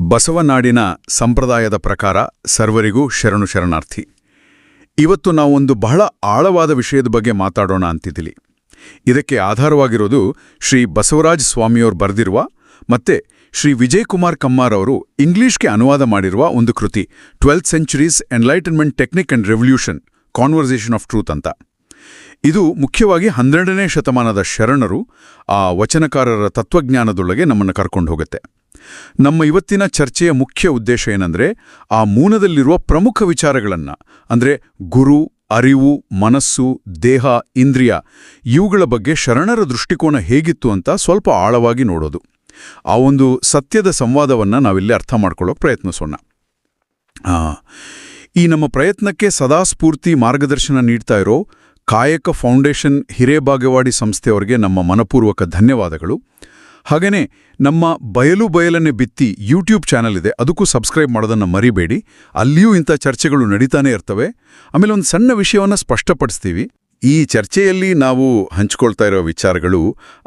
ಬಸವನಾಡಿನ ಸಂಪ್ರದಾಯದ ಪ್ರಕಾರ ಸರ್ವರಿಗೂ ಶರಣು ಶರಣಾರ್ಥಿ. ಇವತ್ತು ನಾವೊಂದು ಬಹಳ ಆಳವಾದ ವಿಷಯದ ಬಗ್ಗೆ ಮಾತಾಡೋಣ ಅಂತಿದ್ದೀವಿ ಇದಕ್ಕೆ ಆಧಾರವಾಗಿರೋದು ಶ್ರೀ ಬಸವರಾಜ್ ಸ್ವಾಮಿಯವರು ಬರೆದಿರುವ ಮತ್ತೆ ಶ್ರೀ ವಿಜಯ್ ಕುಮಾರ್ ಕಮ್ಮಾರ್ ಅವರು ಇಂಗ್ಲಿಷ್ಗೆ ಅನುವಾದ ಮಾಡಿರುವ ಒಂದು ಕೃತಿ, twelfth centuries enlightenment technique and revolution, conversation of truth ಅಂತ. ಇದು ಮುಖ್ಯವಾಗಿ ಹನ್ನೆರಡನೇ ಶತಮಾನದ ಶರಣರು, ಆ ವಚನಕಾರರ ತತ್ವಜ್ಞಾನದೊಳಗೆ ನಮ್ಮನ್ನು ಕರ್ಕೊಂಡು ಹೋಗುತ್ತೆ. ನಮ್ಮ ಇವತ್ತಿನ ಚರ್ಚೆಯ ಮುಖ್ಯ ಉದ್ದೇಶ ಏನಂದ್ರೆ ಆ ಮೂನದಲ್ಲಿರುವ ಪ್ರಮುಖ ವಿಚಾರಗಳನ್ನು, ಅಂದರೆ ಗುರು, ಅರಿವು, ಮನಸ್ಸು, ದೇಹ, ಇಂದ್ರಿಯ, ಇವುಗಳ ಬಗ್ಗೆ ಶರಣರ ದೃಷ್ಟಿಕೋನ ಹೇಗಿತ್ತು ಅಂತ ಸ್ವಲ್ಪ ಆಳವಾಗಿ ನೋಡೋದು. ಆ ಒಂದು ಸತ್ಯದ ಸಂವಾದವನ್ನ ನಾವಿಲ್ಲಿ ಅರ್ಥ ಮಾಡ್ಕೊಳ್ಳೋಕೆ ಪ್ರಯತ್ನಿಸೋಣ. ಈ ನಮ್ಮ ಪ್ರಯತ್ನಕ್ಕೆ ಸದಾ ಸ್ಫೂರ್ತಿ ಮಾರ್ಗದರ್ಶನ ನೀಡ್ತಾ ಇರೋ ಕಾಯಕ ಫೌಂಡೇಶನ್ ಹಿರೇಬಾಗೇವಾಡಿ ಸಂಸ್ಥೆಯವರಿಗೆ ನಮ್ಮ ಮನಪೂರ್ವಕ ಧನ್ಯವಾದಗಳು. ಹಾಗೇನೇ ನಮ್ಮ ಬಯಲು ಬಯಲನ್ನೇ ಬಿತ್ತಿ ಯೂಟ್ಯೂಬ್ ಚಾನಲ್ ಇದೆ. ಅದಕ್ಕೂ ಸಬ್ಸ್ಕ್ರೈಬ್ ಮಾಡೋದನ್ನು ಮರಿಬೇಡಿ. ಅಲ್ಲಿಯೂ ಇಂಥ ಚರ್ಚೆಗಳು ನಡೀತಾನೆ ಇರ್ತವೆ. ಆಮೇಲೆ ಒಂದು ಸಣ್ಣ ವಿಷಯವನ್ನು ಸ್ಪಷ್ಟಪಡಿಸ್ತೀವಿ. ಈ ಚರ್ಚೆಯಲ್ಲಿ ನಾವು ಹಂಚಿಕೊಳ್ತಾ ಇರೋ ವಿಚಾರಗಳು,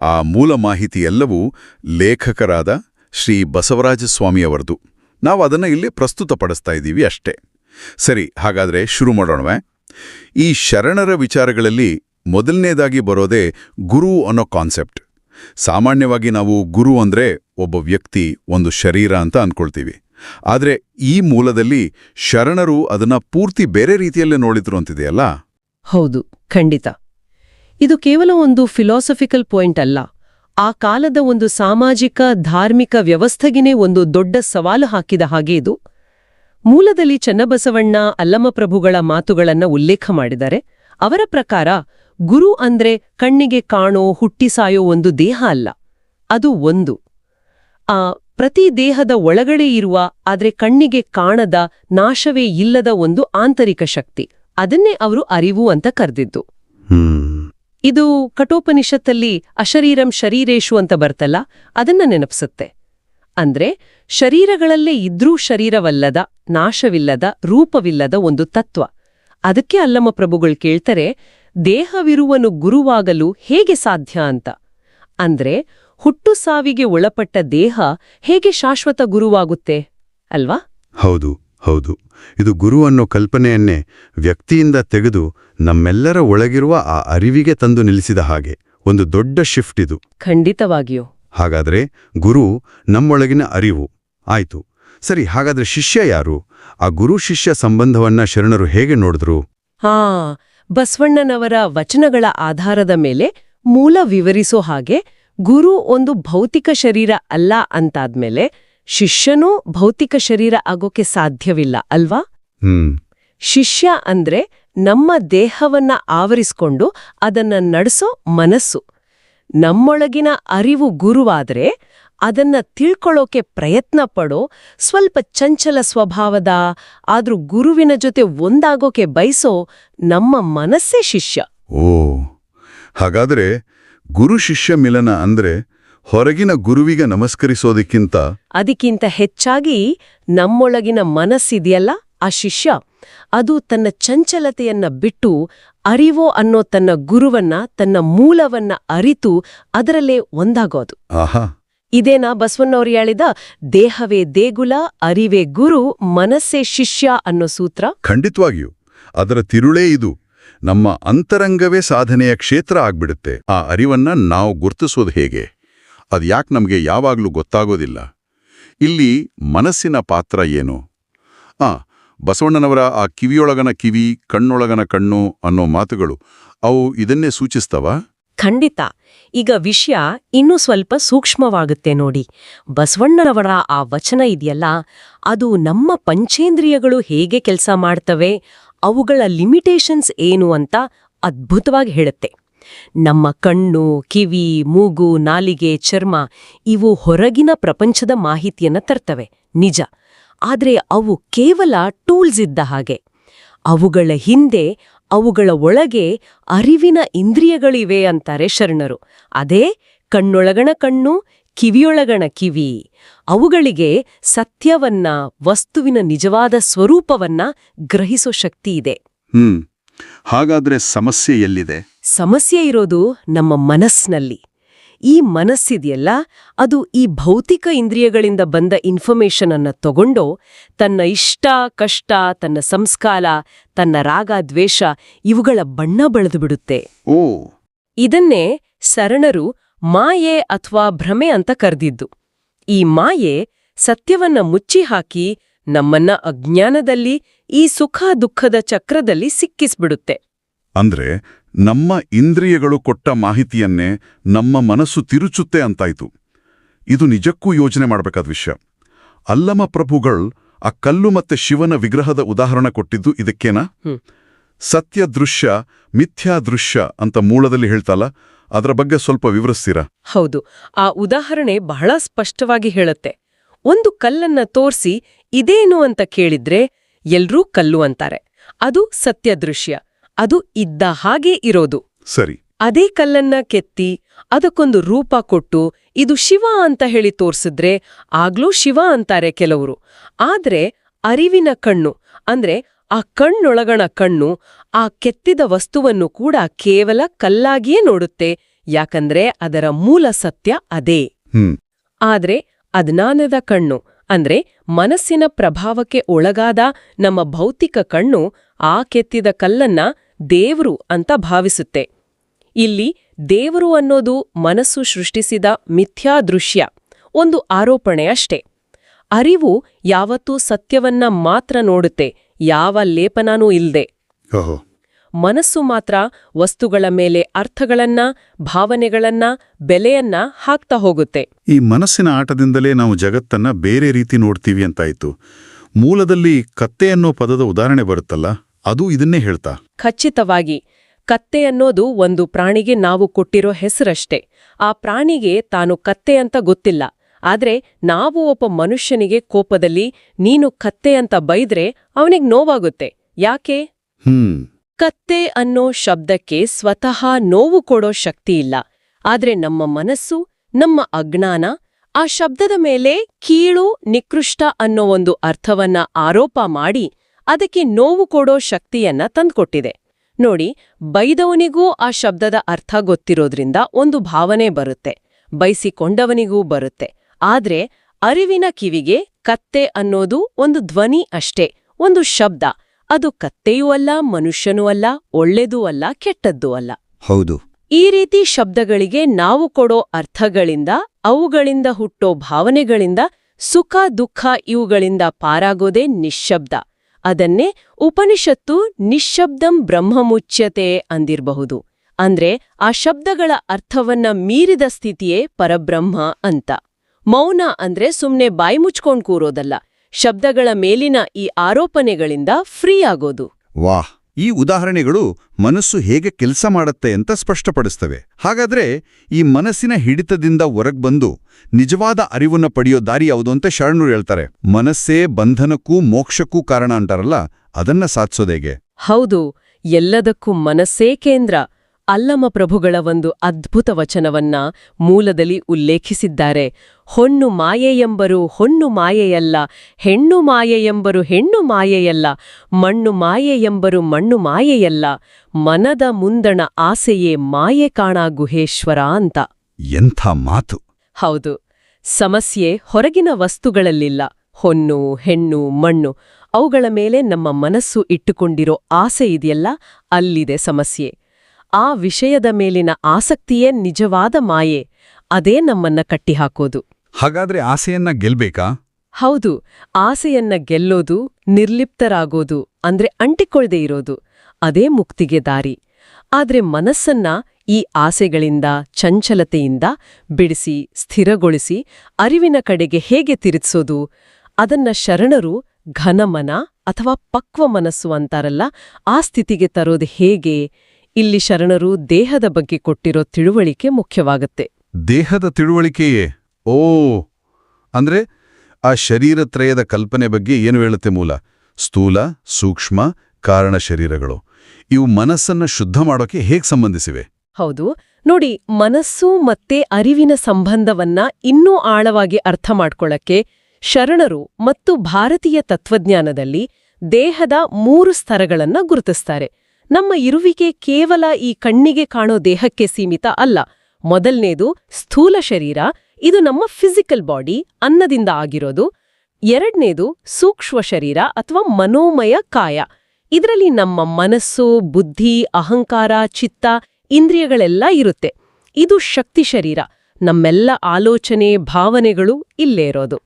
ಆ ಮೂಲ ಮಾಹಿತಿ ಎಲ್ಲವೂ ಲೇಖಕರಾದ ಶ್ರೀ ಬಸವರಾಜ ಸ್ವಾಮಿಯವರದು ನಾವು ಅದನ್ನು ಇಲ್ಲಿ ಪ್ರಸ್ತುತಪಡಿಸ್ತಾ ಇದ್ದೀವಿ ಅಷ್ಟೇ. ಸರಿ, ಹಾಗಾದ್ರೆ ಶುರು ಮಾಡೋಣವೆ. ಈ ಶರಣರ ವಿಚಾರಗಳಲ್ಲಿ ಮೊದಲನೇದಾಗಿ ಬರೋದೇ ಗುರು ಅನ್ನೋ ಕಾನ್ಸೆಪ್ಟ್ ಸಾಮಾನ್ಯವಾಗಿ ನಾವು ಗುರು ಅಂದ್ರೆ ಒಬ್ಬ ವ್ಯಕ್ತಿ, ಒಂದು ಶರೀರ ಅಂತ ಅಂದ್ಕೊಳ್ತೀವಿ ಆದರೆ ಈ ಮೂಲದಲ್ಲಿ ಶರಣರು ಅದನ್ನ ಪೂರ್ತಿ ಬೇರೆ ರೀತಿಯಲ್ಲೇ ನೋಡಿದ್ರು ಅಂತಿದೆಯಲ್ಲ ಹೌದು, ಖಂಡಿತ. ಇದು ಕೇವಲ ಒಂದು ಫಿಲಾಸಫಿಕಲ್ ಪಾಯಿಂಟ್ ಅಲ್ಲ. ಆ ಕಾಲದ ಒಂದು ಸಾಮಾಜಿಕ, ಧಾರ್ಮಿಕ ವ್ಯವಸ್ಥೆಗಿನೇ ಒಂದು ದೊಡ್ಡ ಸವಾಲು ಹಾಕಿದ ಹಾಗೆ ಇದು. ಮೂಲದಲ್ಲಿ ಚನ್ನಬಸವಣ್ಣ ಅಲ್ಲಮಪ್ರಭುಗಳ ಮಾತುಗಳನ್ನ ಉಲ್ಲೇಖ ಮಾಡಿದರೆ, ಅವರ ಪ್ರಕಾರ ಗುರು ಅಂದ್ರೆ ಕಣ್ಣಿಗೆ ಕಾಣೋ ಹುಟ್ಟಿ ಸಾಯೋ ಒಂದು ದೇಹ ಅಲ್ಲ. ಅದು ಒಂದು. ಆ ಪ್ರತಿ ದೇಹದ ಒಳಗಡೆ ಇರುವ ಆದ್ರೆ ಕಣ್ಣಿಗೆ ಕಾಣದ ನಾಶವೇ ಇಲ್ಲದ ಒಂದು ಆಂತರಿಕ ಶಕ್ತಿ. ಅದನ್ನೇ ಅವರು ಅರಿವು ಅಂತ ಕರೆದಿದ್ದು. ಇದು ಕಠೋಪನಿಷತ್ತಲ್ಲಿ ಅಶರೀರಂ ಶರೀರೇಶು ಅಂತ ಬರ್ತಲ್ಲ ಅದನ್ನ ನೆನಪಿಸುತ್ತೆ. ಅಂದ್ರೆ ಶರೀರಗಳಲ್ಲೇ ಇದ್ರೂ ಶರೀರವಲ್ಲದ ನಾಶವಿಲ್ಲದ ರೂಪವಿಲ್ಲದ ಒಂದು ತತ್ವ. ಅದಕ್ಕೆ ಅಲ್ಲಮ ಪ್ರಭುಗಳು ಕೇಳ್ತಾರೆ ದೇಹವಿರುವನು ಗುರುವಾಗಲು ಹೇಗೆ ಸಾಧ್ಯ ಅಂತ. ಅಂದ್ರೆ ಹುಟ್ಟು ಸಾವಿಗೆ ಒಳಪಟ್ಟ ದೇಹ ಹೇಗೆ ಶಾಶ್ವತ ಗುರುವಾಗುತ್ತೆ ಅಲ್ವಾ? ಹೌದು ಹೌದು. ಇದು ಗುರು ಅನ್ನೋ ಕಲ್ಪನೆಯನ್ನೇ ವ್ಯಕ್ತಿಯಿಂದ ತೆಗೆದು ನಮ್ಮೆಲ್ಲರ ಒಳಗಿರುವ ಆ ಅರಿವಿಗೆ ತಂದು ನಿಲ್ಲಿಸಿದ ಹಾಗೆ. ಒಂದು ದೊಡ್ಡ ಶಿಫ್ಟ್ ಇದು. ಖಂಡಿತವಾಗಿಯೂ. ಹಾಗಾದ್ರೆ ಗುರು ನಮ್ಮೊಳಗಿನ ಅರಿವು. ಆಯ್ತು. ಸರಿ ಹಾಗಾದ್ರೆ ಶಿಷ್ಯ ಯಾರು? ಆ ಗುರು ಶಿಷ್ಯ ಸಂಬಂಧವನ್ನ ಶರಣರು ಹೇಗೆ ನೋಡಿದ್ರು? ಹಾ ಬಸವಣ್ಣನವರ ವಚನಗಳ ಆಧಾರದ ಮೇಲೆ ಮೂಲ ವಿವರಿಸೋ ಹಾಗೆ ಗುರು ಒಂದು ಭೌತಿಕ ಶರೀರ ಅಲ್ಲ ಅಂತಾದ್ಮೇಲೆ ಶಿಷ್ಯನೂ ಭೌತಿಕ ಶರೀರ ಆಗೋಕೆ ಸಾಧ್ಯವಿಲ್ಲ ಅಲ್ವಾ? ಶಿಷ್ಯ ಅಂದ್ರೆ ನಮ್ಮ ದೇಹವನ್ನ ಆವರಿಸ್ಕೊಂಡು ಅದನ್ನ ನಡೆಸೋ ಮನಸ್ಸು. ನಮ್ಮೊಳಗಿನ ಅರಿವು ಗುರುವಾದ್ರೆ ಅದನ್ನ ತಿಳ್ಕೊಳ್ಳೋಕೆ ಪ್ರಯತ್ನ ಪಡೋ ಸ್ವಲ್ಪ ಚಂಚಲ ಸ್ವಭಾವದ ಆದ್ರೂ ಗುರುವಿನ ಜೊತೆ ಒಂದಾಗೋಕೆ ಬಯಸೋ ನಮ್ಮ ಮನಸ್ಸೇ ಶಿಷ್ಯ. ಓ ಹಾಗಾದ್ರೆ ಗುರು ಶಿಷ್ಯ ಮಿಲನ ಅಂದ್ರೆ ಹೊರಗಿನ ಗುರುವಿಗೆ ನಮಸ್ಕರಿಸೋದಕ್ಕಿಂತ ಅದಕ್ಕಿಂತ ಹೆಚ್ಚಾಗಿ ನಮ್ಮೊಳಗಿನ ಮನಸ್ಸಿದೆಯಲ್ಲ ಆ ಶಿಷ್ಯ. ಅದು ತನ್ನ ಚಂಚಲತೆಯನ್ನ ಬಿಟ್ಟು ಅರಿವೋ ಅನ್ನೋ ತನ್ನ ಗುರುವನ್ನ ತನ್ನ ಮೂಲವನ್ನ ಅರಿತು ಅದರಲ್ಲೇ ಒಂದಾಗೋದು. ಆಹಾ. ಇದೇನಾ ಬಸವಣ್ಣವ್ರು ಹೇಳಿದ ದೇಹವೇ ದೇಗುಲ, ಅರಿವೇ ಗುರು, ಮನಸ್ಸೇ ಶಿಷ್ಯ ಅನ್ನೋ ಸೂತ್ರ? ಖಂಡಿತವಾಗಿಯೂ. ಅದರ ತಿರುಳೇ ಇದು. ನಮ್ಮ ಅಂತರಂಗವೇ ಸಾಧನೆಯ ಕ್ಷೇತ್ರ ಆಗ್ಬಿಡುತ್ತೆ. ಆ ಅರಿವನ್ನ ನಾವು ಗುರುತಿಸೋದು ಹೇಗೆ? ಅದು ಯಾಕೆ ನಮಗೆ ಯಾವಾಗಲೂ ಗೊತ್ತಾಗೋದಿಲ್ಲ. ಇಲ್ಲಿ ಮನಸ್ಸಿನ ಪಾತ್ರ ಏನು? ಆ, ಬಸವಣ್ಣನವರ ಆ ಕಿವಿಯೊಳಗನ ಕಿವಿ, ಕಣ್ಣೊಳಗನ ಕಣ್ಣು ಅನ್ನೋ ಮಾತುಗಳು ಅವು ಇದನ್ನೇ ಸೂಚಿಸ್ತವ? ಖಂಡಿತ. ಈಗ ವಿಷಯ ಇನ್ನೂ ಸ್ವಲ್ಪ ಸೂಕ್ಷ್ಮವಾಗುತ್ತೆ ನೋಡಿ. ಬಸವಣ್ಣನವರ ಆ ವಚನ ಇದೆಯಲ್ಲ, ಅದು ನಮ್ಮ ಪಂಚೇಂದ್ರಿಯಗಳು ಹೇಗೆ ಕೆಲಸ ಮಾಡ್ತವೆ, ಅವುಗಳ ಲಿಮಿಟೇಷನ್ಸ್ ಏನು ಅಂತ ಅದ್ಭುತವಾಗಿ ಹೇಳುತ್ತೆ. ನಮ್ಮ ಕಣ್ಣು, ಕಿವಿ, ಮೂಗು, ನಾಲಿಗೆ, ಚರ್ಮ ಇವು ಹೊರಗಿನ ಪ್ರಪಂಚದ ಮಾಹಿತಿಯನ್ನ ತರ್ತವೆ, ನಿಜ. ಆದರೆ ಅವು ಕೇವಲ ಟೂಲ್ಸ್ ಇದ್ದ ಹಾಗೆ. ಅವುಗಳ ಹಿಂದೆ ಅವುಗಳ ಒಳಗೆ ಅರಿವಿನ ಇಂದ್ರಿಯಗಳಿವೆ ಅಂತಾರೆ ಶರಣರು. ಅದೇ ಕಣ್ಣೊಳಗಣ ಕಣ್ಣು ಕಿವಿಯೊಳಗಣ ಕಿವಿ. ಅವುಗಳಿಗೆ ಸತ್ಯವನ್ನ ವಸ್ತುವಿನ ನಿಜವಾದ ಸ್ವರೂಪವನ್ನ ಗ್ರಹಿಸೋ ಶಕ್ತಿ ಇದೆ. ಹ್ಮ್. ಹಾಗಾದ್ರೆ ಸಮಸ್ಯೆ ಎಲ್ಲಿದೆ? ಸಮಸ್ಯೆ ಇರೋದು ನಮ್ಮ ಮನಸ್ಸಿನಲ್ಲಿ. ಈ ಮನಸ್ಸಿದೆಯಲ್ಲ? ಅದು ಈ ಭೌತಿಕ ಇಂದ್ರಿಯಗಳಿಂದ ಬಂದ ಇನ್ಫಾರ್ಮೇಷನ್ ಅನ್ನ ತಗೊಂಡು ತನ್ನ ಇಷ್ಟ ಕಷ್ಟ ತನ್ನ ಸಂಸ್ಕಾರ ತನ್ನ ರಾಗ ದ್ವೇಷ ಇವುಗಳ ಬಣ್ಣ ಬೆಳೆದು ಬಿಡುತ್ತೆ. ಓ. ಇದನ್ನೇ ಸರಣರು ಮಾಯೆ ಅಥವಾ ಭ್ರಮೆ ಅಂತ ಕರೆದಿದ್ದು. ಈ ಮಾಯೆ ಸತ್ಯವನ್ನ ಮುಚ್ಚಿ ಹಾಕಿ ನಮ್ಮನ್ನ ಅಜ್ಞಾನದಲ್ಲಿ ಈ ಸುಖ ದುಃಖದ ಚಕ್ರದಲ್ಲಿ ಸಿಕ್ಕಿಸ್ಬಿಡುತ್ತೆ. ಅಂದ್ರೆ ನಮ್ಮ ಇಂದ್ರಿಯಗಳು ಕೊಟ್ಟ ಮಾಹಿತಿಯನ್ನೇ ನಮ್ಮ ಮನಸ್ಸು ತಿರುಚುತ್ತೆ ಅಂತಾಯ್ತು. ಇದು ನಿಜಕ್ಕೂ ಯೋಜನೆ ಮಾಡಬೇಕಾದ ವಿಷಯ. ಅಲ್ಲಮ ಪ್ರಭುಗಳು ಆ ಕಲ್ಲು ಮತ್ತೆ ಶಿವನ ವಿಗ್ರಹದ ಉದಾಹರಣೆ ಕೊಟ್ಟಿದ್ದು ಇದಕ್ಕೇನಾ. ಸತ್ಯ ದೃಶ್ಯ ಮಿಥ್ಯಾ ದೃಶ್ಯ ಅಂತ ಮೂಲದಲ್ಲಿ ಹೇಳ್ತಲ್ಲ ಅದರ ಬಗ್ಗೆ ಸ್ವಲ್ಪ ವಿವರಿಸ್ತೀರಾ? ಹೌದು. ಆ ಉದಾಹರಣೆ ಬಹಳ ಸ್ಪಷ್ಟವಾಗಿ ಹೇಳುತ್ತೆ. ಒಂದು ಕಲ್ಲನ್ನ ತೋರ್ಸಿ ಇದೇನು ಅಂತ ಕೇಳಿದ್ರೆ ಎಲ್ರೂ ಕಲ್ಲು ಅಂತಾರೆ. ಅದು ಸತ್ಯ ದೃಶ್ಯ. ಅದು ಇದ್ದ ಹಾಗೆ ಇರೋದು. ಸರಿ. ಅದೇ ಕಲ್ಲನ್ನ ಕೆತ್ತಿ ಅದಕ್ಕೊಂದು ರೂಪ ಕೊಟ್ಟು ಇದು ಶಿವ ಅಂತ ಹೇಳಿ ತೋರಿಸಿದ್ರೆ ಆಗ್ಲೂ ಶಿವ ಅಂತಾರೆ ಕೆಲವರು. ಆದ್ರೆ ಅರಿವಿನ ಕಣ್ಣು ಅಂದ್ರೆ ಆ ಕಣ್ಣೊಳಗಣ ಕಣ್ಣು ಆ ಕೆತ್ತಿದ ವಸ್ತುವನ್ನು ಕೂಡ ಕೇವಲ ಕಲ್ಲಾಗಿಯೇ ನೋಡುತ್ತೆ ಯಾಕಂದ್ರೆ ಅದರ ಮೂಲ ಸತ್ಯ ಅದೇ. ಆದ್ರೆ ಅಜ್ಞಾನದ ಕಣ್ಣು ಅಂದ್ರೆ ಮನಸ್ಸಿನ ಪ್ರಭಾವಕ್ಕೆ ಒಳಗಾದ ನಮ್ಮ ಭೌತಿಕ ಕಣ್ಣು ಆ ಕೆತ್ತಿದ ಕಲ್ಲನ್ನ ದೇವ್ರು ಅಂತ ಭಾವಿಸುತ್ತೆ. ಇಲ್ಲಿ ದೇವರು ಅನ್ನೋದು ಮನಸ್ಸು ಸೃಷ್ಟಿಸಿದ ಮಿಥ್ಯಾ ದೃಶ್ಯ ಒಂದು ಆರೋಪಣೆ ಅಷ್ಟೇ. ಅರಿವು ಯಾವತ್ತೂ ಸತ್ಯವನ್ನ ಮಾತ್ರ ನೋಡುತ್ತೆ ಯಾವ ಲೇಪನಾನೂ ಇಲ್ದೆ. ಓಹೋ. ಮನಸ್ಸು ಮಾತ್ರ ವಸ್ತುಗಳ ಮೇಲೆ ಅರ್ಥಗಳನ್ನ ಭಾವನೆಗಳನ್ನ ಬೆಲೆಯನ್ನ ಹಾಕ್ತಾ ಹೋಗುತ್ತೆ. ಈ ಮನಸ್ಸಿನ ಆಟದಿಂದಲೇ ನಾವು ಜಗತ್ತನ್ನ ಬೇರೆ ರೀತಿ ನೋಡ್ತೀವಿ ಅಂತಾಯ್ತು. ಮೂಲದಲ್ಲಿ ಕತ್ತೆ ಅನ್ನೋ ಪದದ ಉದಾಹರಣೆ ಬರುತ್ತಲ್ಲ? ಅದು ಇದನ್ನೇ ಹೇಳ್ತಾ. ಖಚಿತವಾಗಿ ಕತ್ತೆ ಅನ್ನೋದು ಒಂದು ಪ್ರಾಣಿಗೆ ನಾವು ಕೊಟ್ಟಿರೋ ಹೆಸರಷ್ಟೇ. ಆ ಪ್ರಾಣಿಗೆ ತಾನು ಕತ್ತೆ ಅಂತ ಗೊತ್ತಿಲ್ಲ. ಆದ್ರೆ ನಾವು ಒಬ್ಬ ಮನುಷ್ಯನಿಗೆ ಕೋಪದಲ್ಲಿ ನೀನು ಕತ್ತೆ ಅಂತ ಬೈದ್ರೆ ಅವನಿಗೆ ನೋವಾಗುತ್ತೆ. ಯಾಕೆ? ಹ್ಮ್. ಕತ್ತೆ ಅನ್ನೋ ಶಬ್ದಕ್ಕೆ ಸ್ವತಃ ನೋವು ಕೊಡೋ ಶಕ್ತಿ ಇಲ್ಲ. ಆದ್ರೆ ನಮ್ಮ ಮನಸ್ಸು ನಮ್ಮ ಅಜ್ಞಾನ ಆ ಶಬ್ದದ ಮೇಲೆ ಕೀಳು ನಿಕೃಷ್ಟ ಅನ್ನೋ ಒಂದು ಅರ್ಥವನ್ನ ಆರೋಪ ಮಾಡಿ ಅದಕ್ಕೆ ನೋವು ಕೊಡೋ ಶಕ್ತಿಯನ್ನ ತಂದ್ಕೊಟ್ಟಿದೆ. ನೋಡಿ ಬೈದವನಿಗೂ ಆ ಶಬ್ದದ ಅರ್ಥ ಗೊತ್ತಿರೋದ್ರಿಂದ ಒಂದು ಭಾವನೆ ಬರುತ್ತೆ. ಬೈಸಿಕೊಂಡವನಿಗೂ ಬರುತ್ತೆ. ಆದ್ರೆ ಅರಿವಿನ ಕಿವಿಗೆ ಕತ್ತೆ ಅನ್ನೋದು ಒಂದು ಧ್ವನಿ ಅಷ್ಟೇ ಒಂದು ಶಬ್ದ. ಅದು ಕತ್ತೆಯೂ ಅಲ್ಲ ಮನುಷ್ಯನೂ ಅಲ್ಲ ಒಳ್ಳೆದೂ ಅಲ್ಲ ಕೆಟ್ಟದ್ದೂ ಅಲ್ಲ. ಹೌದು. ಈ ರೀತಿ ಶಬ್ದಗಳಿಗೆ ನಾವು ಕೊಡೋ ಅರ್ಥಗಳಿಂದ ಅವುಗಳಿಂದ ಹುಟ್ಟೋ ಭಾವನೆಗಳಿಂದ ಸುಖ ದುಃಖ ಇವುಗಳಿಂದ ಪಾರಾಗೋದೇ ನಿಶ್ಶಬ್ದ. ಅದನ್ನೇ ಉಪನಿಷತ್ತು ನಿಶ್ಶಬ್ದಂ ಬ್ರಹ್ಮಮುಚ್ಯತೆ ಅಂದಿರಬಹುದು. ಅಂದ್ರೆ ಆ ಶಬ್ದಗಳ ಅರ್ಥವನ್ನ ಮೀರಿದ ಸ್ಥಿತಿಯೇ ಪರಬ್ರಹ್ಮ ಅಂತ. ಮೌನ ಅಂದ್ರೆ ಸುಮ್ನೆ ಬಾಯಿ ಮುಚ್ಕೊಂಡ್ ಕೂರೋದಲ್ಲ. ಶಬ್ದಗಳ ಮೇಲಿನ ಈ ಆರೋಪಣೆಗಳಿಂದ ಫ್ರೀ ಆಗೋದು. ವಾಹ್ ಈ ಉದಾಹರಣೆಗಳು ಮನಸ್ಸು ಹೇಗೆ ಕೆಲಸ ಮಾಡುತ್ತೆ ಅಂತ ಸ್ಪಷ್ಟಪಡಿಸ್ತವೆ. ಹಾಗಾದ್ರೆ ಈ ಮನಸ್ಸಿನ ಹಿಡಿತದಿಂದ ಹೊರಗ್ಬಂದು ನಿಜವಾದ ಅರಿವನ್ನ ಪಡೆಯೋ ದಾರಿ ಯಾವುದು ಅಂತ ಶರಣರು ಹೇಳ್ತಾರೆ. ಮನಸ್ಸೇ ಬಂಧನಕ್ಕೂ ಮೋಕ್ಷಕ್ಕೂ ಕಾರಣ ಅಂತಾರಲ್ಲ, ಅದನ್ನ ಸಾಧಿಸೋದೇಗೆ ಹೌದು, ಎಲ್ಲದಕ್ಕೂ ಮನಸ್ಸೇ ಕೇಂದ್ರ. ಅಲ್ಲಮ ಪ್ರಭುಗಳ ಒಂದು ಅದ್ಭುತ ವಚನವನ್ನ ಮೂಲದಲ್ಲಿ ಉಲ್ಲೇಖಿಸಿದ್ದಾರೆ. ಹೊಣ್ಣು ಮಾಯೆಯೆಂಬರು ಹೊಣ್ಣು ಮಾಯೆಯಲ್ಲ ಹೆಣ್ಣು ಮಾಯೆಯೆಂಬರು ಹೆಣ್ಣು ಮಾಯೆಯಲ್ಲ ಮಣ್ಣು ಮಾಯೆಯೆಂಬರು ಮಣ್ಣು ಮಾಯೆಯಲ್ಲ ಮನದ ಮುಂದಣ ಆಸೆಯೇ ಮಾಯೆ ಕಾಣ ಗುಹೇಶ್ವರ ಅಂತ. ಎಂಥ ಮಾತು. ಹೌದು ಸಮಸ್ಯೆ ಹೊರಗಿನ ವಸ್ತುಗಳಲ್ಲಿಲ್ಲ. ಹೊನ್ನು ಹೆಣ್ಣು ಮಣ್ಣು ಅವುಗಳ ಮೇಲೆ ನಮ್ಮ ಮನಸ್ಸು ಇಟ್ಟುಕೊಂಡಿರೋ ಆಸೆ ಇದೆಯಲ್ಲ ಅಲ್ಲಿದೆ ಸಮಸ್ಯೆ. ಆ ವಿಷಯದ ಮೇಲಿನ ಆಸಕ್ತಿಯೇ ನಿಜವಾದ ಮಾಯೆ. ಅದೇ ನಮ್ಮನ್ನ ಕಟ್ಟಿಹಾಕೋದು. ಹಾಗಾದ್ರೆ ಆಸೆಯನ್ನ ಗೆಲ್ಬೇಕಾ? ಹೌದು ಆಸೆಯನ್ನ ಗೆಲ್ಲೋದು ನಿರ್ಲಿಪ್ತರಾಗೋದು ಅಂದ್ರೆ ಅಂಟಿಕೊಳ್ದೇ ಇರೋದು. ಅದೇ ಮುಕ್ತಿಗೆ ದಾರಿ. ಆದ್ರೆ ಮನಸ್ಸನ್ನ ಈ ಆಸೆಗಳಿಂದ ಚಂಚಲತೆಯಿಂದ ಬಿಡಿಸಿ ಸ್ಥಿರಗೊಳಿಸಿ ಅರಿವಿನ ಕಡೆಗೆ ಹೇಗೆ ತಿರುಗಿಸೋದು? ಅದನ್ನ ಶರಣರು ಘನಮನ ಅಥವಾ ಪಕ್ವ ಮನಸ್ಸು ಅಂತಾರಲ್ಲ ಆ ಸ್ಥಿತಿಗೆ ತರೋದು ಹೇಗೆ? ಇಲ್ಲಿ ಶರಣರು ದೇಹದ ಬಗ್ಗೆ ಕೊಟ್ಟಿರೋ ತಿಳುವಳಿಕೆ ಮುಖ್ಯವಾಗತ್ತೆ. ದೇಹದ ತಿಳುವಳಿಕೆಯೇ? ಓ ಅಂದ್ರೆ ಆ ಶರೀರತ್ರಯದ ಕಲ್ಪನೆ ಬಗ್ಗೆ ಏನು ಹೇಳುತ್ತೆ ಮೂಲ? ಸ್ಥೂಲ ಸೂಕ್ಷ್ಮ ಕಾರಣ ಶರೀರಗಳು. ಇವು ಮನಸ್ಸನ್ನ ಶುದ್ಧ ಮಾಡೋಕೆ ಹೇಗೆ ಸಂಬಂಧಿಸಿವೆ? ಹೌದು ನೋಡಿ ಮನಸ್ಸು ಮತ್ತೆ ಅರಿವಿನ ಸಂಬಂಧವನ್ನ ಇನ್ನೂ ಆಳವಾಗಿ ಅರ್ಥ ಮಾಡ್ಕೊಳ್ಳಕ್ಕೆ ಶರಣರು ಮತ್ತು ಭಾರತೀಯ ತತ್ವಜ್ಞಾನದಲ್ಲಿ ದೇಹದ ಮೂರು ಸ್ತರಗಳನ್ನ ಗುರುತಿಸ್ತಾರೆ. ನಮ್ಮ ಇರುವಿಕೆ ಕೇವಲ ಈ ಕಣ್ಣಿಗೆ ಕಾಣೋ ದೇಹಕ್ಕೆ ಸೀಮಿತ ಅಲ್ಲ. ಮೊದಲನೇದು ಸ್ಥೂಲ ಶರೀರ ಇದು ನಮ್ಮ ಫಿಸಿಕಲ್ ಬಾಡಿ ಅನ್ನದಿಂದ ಆಗಿರೋದು. ಎರಡನೇದು ಸೂಕ್ಷ್ಮ ಶರೀರ ಅಥವಾ ಮನೋಮಯ ಕಾಯ. ಇದರಲ್ಲಿ ನಮ್ಮ ಮನಸ್ಸು ಬುದ್ಧಿ ಅಹಂಕಾರ ಚಿತ್ತ ಇಂದ್ರಿಯಗಳೆಲ್ಲ ಇರುತ್ತೆ. ಇದು ಶಕ್ತಿ ಶರೀರ. ನಮ್ಮೆಲ್ಲ ಆಲೋಚನೆ ಭಾವನೆಗಳು ಇಲ್ಲೇ ಇರೋದು.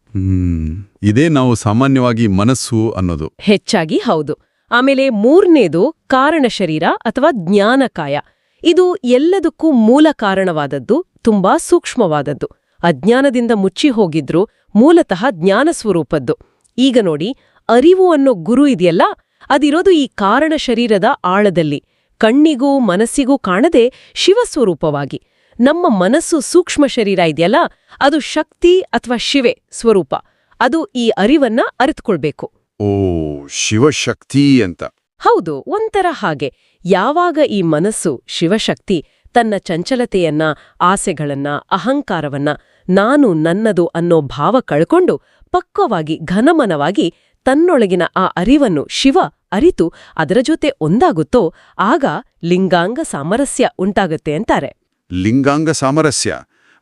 ಇದೇ ನಾವು ಸಾಮಾನ್ಯವಾಗಿ ಮನಸ್ಸು ಅನ್ನೋದು. ಹೆಚ್ಚಾಗಿ ಹೌದು. ಆಮೇಲೆ ಮೂರನೇದು ಕಾರಣ ಶರೀರ ಅಥವಾ ಜ್ಞಾನಕಾಯ. ಇದು ಎಲ್ಲದಕ್ಕೂ ಮೂಲ ಕಾರಣವಾದದ್ದು, ತುಂಬಾ ಸೂಕ್ಷ್ಮವಾದದ್ದು. ಅಜ್ಞಾನದಿಂದ ಮುಚ್ಚಿ ಹೋಗಿದ್ರು ಮೂಲತಃ ಜ್ಞಾನ ಸ್ವರೂಪದ್ದು. ಈಗ ನೋಡಿ, ಅರಿವು ಅನ್ನೋ ಗುರು ಇದೆಯಲ್ಲ, ಅದಿರೋದು ಈ ಕಾರಣ ಶರೀರದ ಆಳದಲ್ಲಿ. ಕಣ್ಣಿಗೂ ಮನಸ್ಸಿಗೂ ಕಾಣದೆ ಶಿವಸ್ವರೂಪವಾಗಿ. ನಮ್ಮ ಮನಸ್ಸು ಸೂಕ್ಷ್ಮ ಶರೀರ ಇದೆಯಲ್ಲ, ಅದು ಶಕ್ತಿ ಅಥವಾ ಶಿವೆ ಸ್ವರೂಪ. ಅದು ಈ ಅರಿವನ್ನ ಅರಿತುಕೊಳ್ಬೇಕು. ಓ ಶಿವಶಕ್ತಿ ಅಂತ. ಹೌದು ಒಂಥರ ಹಾಗೆ. ಯಾವಾಗ ಈ ಮನಸ್ಸು ಶಿವಶಕ್ತಿ ತನ್ನ ಚಂಚಲತೆಯನ್ನ ಆಸೆಗಳನ್ನ ಅಹಂಕಾರವನ್ನ ನಾನು ನನ್ನದು ಅನ್ನೋ ಭಾವ ಕಳ್ಕೊಂಡು ಪಕ್ವವಾಗಿ ಘನಮನವಾಗಿ ತನ್ನೊಳಗಿನ ಆ ಅರಿವನ್ನು ಶಿವ ಅರಿತು ಅದರ ಜೊತೆ ಒಂದಾಗುತ್ತೋ ಆಗ ಲಿಂಗಾಂಗ ಸಾಮರಸ್ಯ ಉಂಟಾಗುತ್ತೆ ಅಂತಾರೆ. ಲಿಂಗಾಂಗ ಸಾಮರಸ್ಯ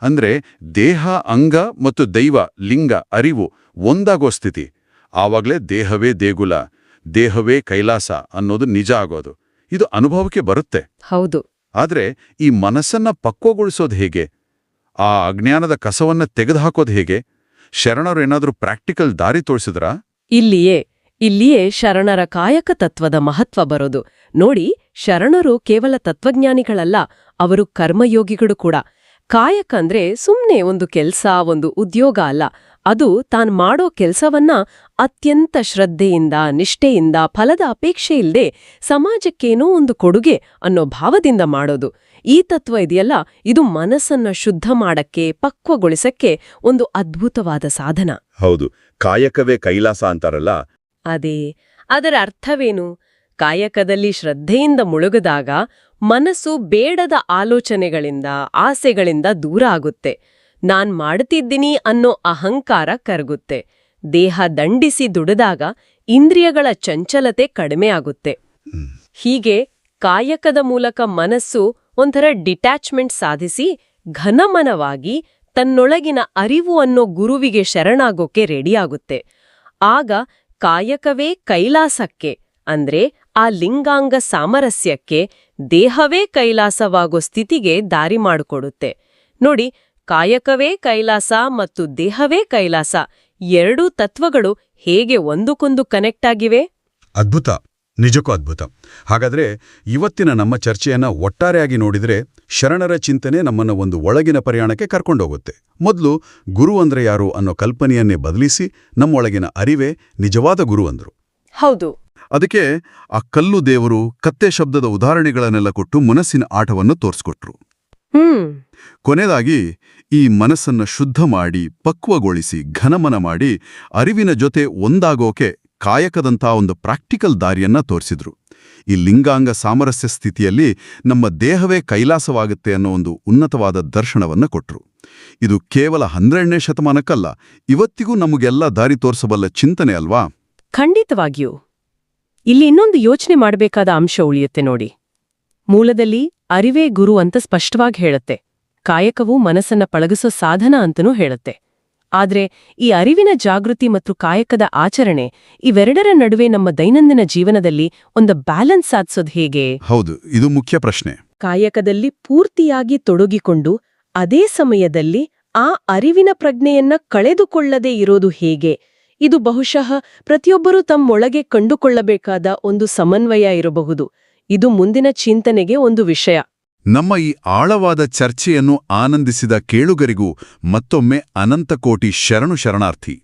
ಅಂದ್ರೆ ದೇಹ ಅಂಗ ಮತ್ತು ದೈವ ಲಿಂಗ ಅರಿವು ಒಂದಾಗೋ ಸ್ಥಿತಿ. ಆವಾಗ್ಲೇ ದೇಹವೇ ದೇಗುಲ ದೇಹವೇ ಕೈಲಾಸ ಅನ್ನೋದು ನಿಜ ಆಗೋದು. ಇದು ಅನುಭವಕ್ಕೆ ಬರುತ್ತೆ. ಹೌದು. ಆದ್ರೆ ಈ ಮನಸ್ಸನ್ನ ಪಕ್ವಗೊಳಿಸೋದು ಹೇಗೆ? ಆ ಅಜ್ಞಾನದ ಕಸವನ್ನ ತೆಗೆದುಹಾಕೋದು ಹೇಗೆ? ಶರಣರು ಏನಾದರೂ ಪ್ರಾಕ್ಟಿಕಲ್ ದಾರಿ ತೋರಿಸಿದ್ರಾ? ಇಲ್ಲಿಯೇ ಇಲ್ಲಿಯೇ ಶರಣರ ಕಾಯಕ ತತ್ವದ ಮಹತ್ವ ಬರೋದು. ನೋಡಿ ಶರಣರು ಕೇವಲ ತತ್ವಜ್ಞಾನಿಗಳಲ್ಲ ಅವರು ಕರ್ಮಯೋಗಿಗಳು ಕೂಡ. ಕಾಯಕ ಅಂದ್ರೆ ಸುಮ್ನೆ ಒಂದು ಕೆಲ್ಸ ಒಂದು ಉದ್ಯೋಗ ಅಲ್ಲ. ಅದು ತಾನ್ ಮಾಡೋ ಕೆಲ್ಸವನ್ನ ಅತ್ಯಂತ ಶ್ರದ್ಧೆಯಿಂದ ನಿಷ್ಠೆಯಿಂದ ಫಲದ ಅಪೇಕ್ಷೆ ಇಲ್ದೆ ಸಮಾಜಕ್ಕೇನೋ ಒಂದು ಕೊಡುಗೆ ಅನ್ನೋ ಭಾವದಿಂದ ಮಾಡೋದು. ಈ ತತ್ವ ಇದೆಯಲ್ಲ ಇದು ಮನಸ್ಸನ್ನ ಶುದ್ಧ ಮಾಡಕ್ಕೆ ಪಕ್ವಗೊಳಿಸಕ್ಕೆ ಒಂದು ಅದ್ಭುತವಾದ ಸಾಧನ. ಹೌದು ಕಾಯಕವೇ ಕೈಲಾಸ ಅಂತಾರಲ್ಲ? ಅದೇ ಅದರ ಅರ್ಥವೇನು? ಕಾಯಕದಲ್ಲಿ ಶ್ರದ್ಧೆಯಿಂದ ಮುಳುಗದಾಗ ಮನಸ್ಸು ಬೇಡದ ಆಲೋಚನೆಗಳಿಂದ ಆಸೆಗಳಿಂದ ದೂರ ಆಗುತ್ತೆ. ನಾನ್ ಮಾಡ್ತಿದ್ದೀನಿ ಅನ್ನೋ ಅಹಂಕಾರ ಕರಗುತ್ತೆ. ದೇಹ ದಂಡಿಸಿ ದುಡಿದಾಗ ಇಂದ್ರಿಯಗಳ ಚಂಚಲತೆ ಕಡಿಮೆ ಆಗುತ್ತೆ. ಹೀಗೆ ಕಾಯಕದ ಮೂಲಕ ಮನಸ್ಸು ಒಂಥರ ಡಿಟ್ಯಾಚ್ಮೆಂಟ್ ಸಾಧಿಸಿ ಘನಮನವಾಗಿ ತನ್ನೊಳಗಿನ ಅರಿವು ಅನ್ನೋ ಗುರುವಿಗೆ ಶರಣಾಗೋಕೆ ರೆಡಿಯಾಗುತ್ತೆ. ಆಗ ಕಾಯಕವೇ ಕೈಲಾಸಕ್ಕೆ, ಅಂದ್ರೆ ಆ ಲಿಂಗಾಂಗ ಸಾಮರಸ್ಯಕ್ಕೆ ದೇಹವೇ ಕೈಲಾಸವಾಗೋ ಸ್ಥಿತಿಗೆ ದಾರಿ ಮಾಡಿಕೊಡುತ್ತೆ. ನೋಡಿ, ಕಾಯಕವೇ ಕೈಲಾಸ ಮತ್ತು ದೇಹವೇ ಕೈಲಾಸ ಎರಡೂ ತತ್ವಗಳು ಹೇಗೆ ಒಂದಕ್ಕೊಂದು ಕನೆಕ್ಟ್ ಆಗಿವೆ? ಅದ್ಭುತ. ನಿಜಕ್ಕೂ ಅದ್ಭುತ. ಹಾಗಾದ್ರೆ ಇವತ್ತಿನ ನಮ್ಮ ಚರ್ಚೆಯನ್ನ ಒಟ್ಟಾರೆಯಾಗಿ ನೋಡಿದ್ರೆ ಶರಣರ ಚಿಂತನೆ ನಮ್ಮನ್ನ ಒಂದು ಒಳಗಿನ ಪ್ರಯಾಣಕ್ಕೆ ಕರ್ಕೊಂಡೋಗುತ್ತೆ. ಮೊದಲು ಗುರು ಅಂದ್ರೆ ಯಾರು ಅನ್ನೋ ಕಲ್ಪನೆಯನ್ನೇ ಬದಲಿಸಿ ನಮ್ಮೊಳಗಿನ ಅರಿವೇ ನಿಜವಾದ ಗುರು ಅಂದ್ರು. ಹೌದು. ಅದಕ್ಕೆ ಆ ಕಲ್ಲು ದೇವರು ಕತ್ತೆ ಶಬ್ದದ ಉದಾಹರಣೆಗಳನ್ನೆಲ್ಲ ಕೊಟ್ಟು ಮನಸ್ಸಿನ ಆಟವನ್ನು ತೋರಿಸ್ಕೊಟ್ರು. ಹ್ಮ್. ಕೊನೆಯದಾಗಿ ಈ ಮನಸ್ಸನ್ನ ಶುದ್ಧ ಮಾಡಿ ಪಕ್ವಗೊಳಿಸಿ ಘನಮನ ಮಾಡಿ ಅರಿವಿನ ಜೊತೆ ಒಂದಾಗೋಕೆ ಕಾಯಕದಂಥ ಒಂದು ಪ್ರಾಕ್ಟಿಕಲ್ ದಾರಿಯನ್ನ ತೋರಿಸಿದ್ರು. ಈ ಲಿಂಗಾಂಗ ಸಾಮರಸ್ಯ ಸ್ಥಿತಿಯಲ್ಲಿ ನಮ್ಮ ದೇಹವೇ ಕೈಲಾಸವಾಗುತ್ತೆ ಅನ್ನೋ ಒಂದು ಉನ್ನತವಾದ ದರ್ಶನವನ್ನ ಕೊಟ್ರು. ಇದು ಕೇವಲ ಹನ್ನೆರಡನೇ ಶತಮಾನಕ್ಕಲ್ಲ ಇವತ್ತಿಗೂ ನಮಗೆಲ್ಲ ದಾರಿ ತೋರಿಸಬಲ್ಲ ಚಿಂತನೆ ಅಲ್ವಾ? ಖಂಡಿತವಾಗಿಯೂ. ಇಲ್ಲಿ ಇನ್ನೊಂದು ಯೋಚನೆ ಮಾಡಬೇಕಾದ ಅಂಶ ಉಳಿಯುತ್ತೆ ನೋಡಿ. ಮೂಲದಲ್ಲಿ ಅರಿವೇ ಗುರು ಅಂತ ಸ್ಪಷ್ಟವಾಗಿ ಹೇಳುತ್ತೆ. ಕಾಯಕವು ಮನಸ್ಸನ್ನ ಪಳಗಿಸೋ ಸಾಧನ ಅಂತನೂ ಹೇಳುತ್ತೆ. ಆದ್ರೆ ಈ ಅರಿವಿನ ಜಾಗೃತಿ ಮತ್ತು ಕಾಯಕದ ಆಚರಣೆ ಇವೆರಡರ ನಡುವೆ ನಮ್ಮ ದೈನಂದಿನ ಜೀವನದಲ್ಲಿ ಒಂದು ಬ್ಯಾಲೆನ್ಸ್ ಸಾಧಿಸೋದು ಹೇಗೆ? ಹೌದು ಇದು ಮುಖ್ಯ ಪ್ರಶ್ನೆ. ಕಾಯಕದಲ್ಲಿ ಪೂರ್ತಿಯಾಗಿ ತೊಡಗಿಕೊಂಡು ಅದೇ ಸಮಯದಲ್ಲಿ ಆ ಅರಿವಿನ ಪ್ರಜ್ಞೆಯನ್ನ ಕಳೆದುಕೊಳ್ಳದೆ ಇರೋದು ಹೇಗೆ? ಇದು ಬಹುಶಃ ಪ್ರತಿಯೊಬ್ಬರೂ ತಮ್ಮೊಳಗೆ ಕಂಡುಕೊಳ್ಳಬೇಕಾದ ಒಂದು ಸಮನ್ವಯ ಇರಬಹುದು. ಇದು ಮುಂದಿನ ಚಿಂತನೆಗೆ ಒಂದು ವಿಷಯ. ನಮ್ಮ ಈ ಆಳವಾದ ಚರ್ಚೆಯನ್ನು ಆನಂದಿಸಿದ ಕೇಳುಗರಿಗೂ ಮತ್ತೊಮ್ಮೆ ಅನಂತಕೋಟಿ ಶರಣು ಶರಣಾರ್ಥಿ.